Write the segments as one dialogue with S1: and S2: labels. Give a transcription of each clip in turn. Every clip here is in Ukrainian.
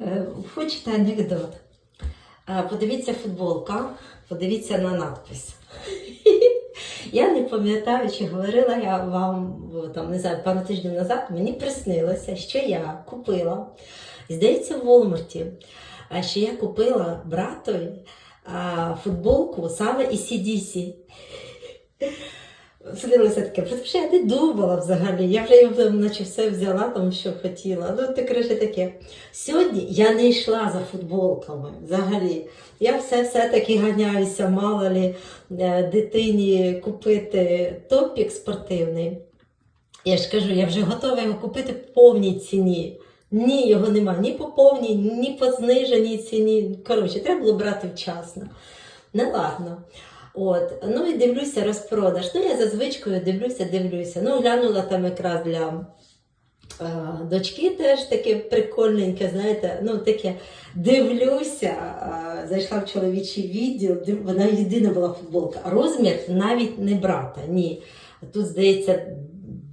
S1: Е, Хочете анекдот? Подивіться футболка, подивіться на надпис. Я не пам'ятаю, чи говорила я вам там, не знаю, пару тижнів назад, мені приснилося, що я купила, здається, в Волмарті, що я купила братові футболку саме із CDC. Судилося таке, що я не думала взагалі. Я вже наче все взяла, там, що хотіла. Ну, ти коротше таке. Сьогодні я не йшла за футболками взагалі. Я все все-таки ганяюся, мало лі е, дитині купити топік спортивний. Я ж кажу, я вже готова його купити по повній ціні. Ні, його немає ні по повній, ні по зниженій ціні. Коротше, треба було брати вчасно. Не ладно. От, ну і дивлюся розпродаж. Ну, я за звичкою дивлюся, дивлюся. Ну, глянула там якраз для е, дочки теж таке прикольненьке, знаєте, ну таке дивлюся, е, зайшла в чоловічий відділ, див- вона єдина була футболка. Розмір навіть не брата, ні. Тут, здається,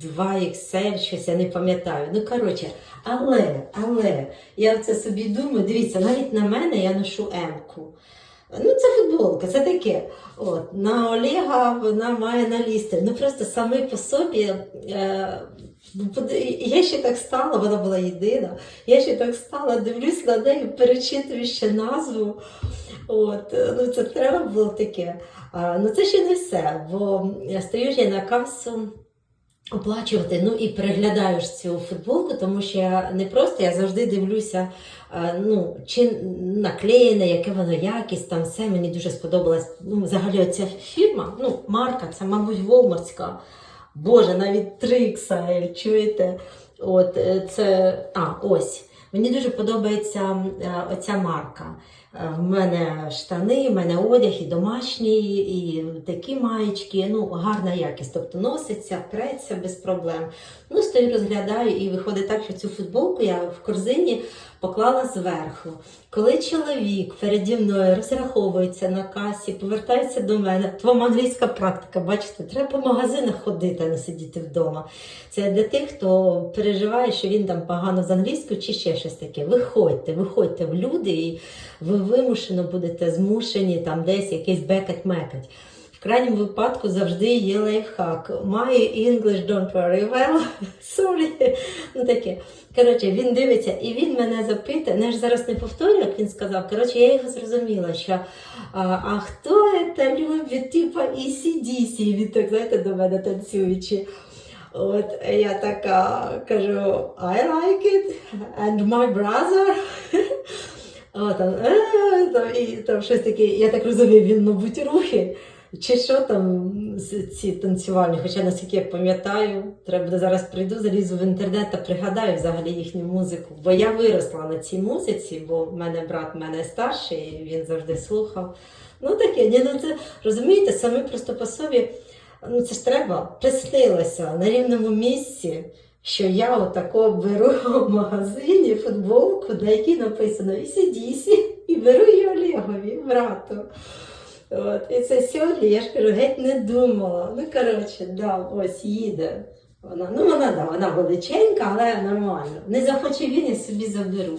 S1: 2XL, щось я не пам'ятаю. Ну, коротше, але, але, я це собі думаю, дивіться, навіть на мене я ношу М-ку. Ну, це футболка, це таке. От, на Олега вона має налізти. Ну просто саме по собі. Е, я ще так стала, вона була єдина. Я ще так стала, дивлюсь на неї, перечитую ще назву. От, е, ну це треба було таке. А, ну це ще не все, бо я стою я на касу оплачувати. Ну і переглядаю ж цю футболку, тому що я не просто я завжди дивлюся, е, ну, чи наклеєне, яке воно якість, там все мені дуже сподобалась. Ну, взагалі, ця фірма, ну, марка, це, мабуть, Волмарська. Боже, навіть 3XL, чуєте? От е, це. А, ось. Мені дуже подобається е, оця марка. Е, В мене штани, в мене одяг і домашній, і такі маєчки. Ну, гарна якість. Тобто носиться, преться без проблем. Ну, стою, розглядаю, і виходить так, що цю футболку я в корзині поклала зверху. Коли чоловік переді мною розраховується на касі, повертається до мене, то англійська практика, бачите, треба по магазинах ходити, а не сидіти вдома. Це для тих, хто переживає, що він там погано з англійською чи ще щось таке. Виходьте, виходьте в люди, і ви вимушено будете змушені там десь якийсь бекать-мекать. В крайньому випадку завжди є лайфхак. My English don't very well. Sorry. Ну таке. Коротше, він дивиться і він мене запитує. Ну, я ж зараз не повторюю, як він сказав. Коротше, я його зрозуміла, що а, а хто це любить, типа? І Він так, знаєте, до мене танцюючи. От я така кажу, I like it, and my brother. О, там, е, там, і там щось таке, я так розумію, він, мабуть, рухи. Чи що там ці танцювальні, хоча наскільки я пам'ятаю, треба буде зараз прийду, залізу в інтернет та пригадаю взагалі їхню музику. Бо я виросла на цій музиці, бо в мене брат в мене старший, він завжди слухав. Ну таке, ні, ну це розумієте, саме просто по собі, ну це ж треба, приснилося на рівному місці, що я отако беру в магазині футболку, на якій написано «Ісі-дісі», і беру її Олегові, брату. От, і це сьогодні, я ж кажу, геть не думала. Ну, коротше, да, ось їде. Вона, ну, вона, да, вона величенька, але нормально. Не захоче він, я собі заберу.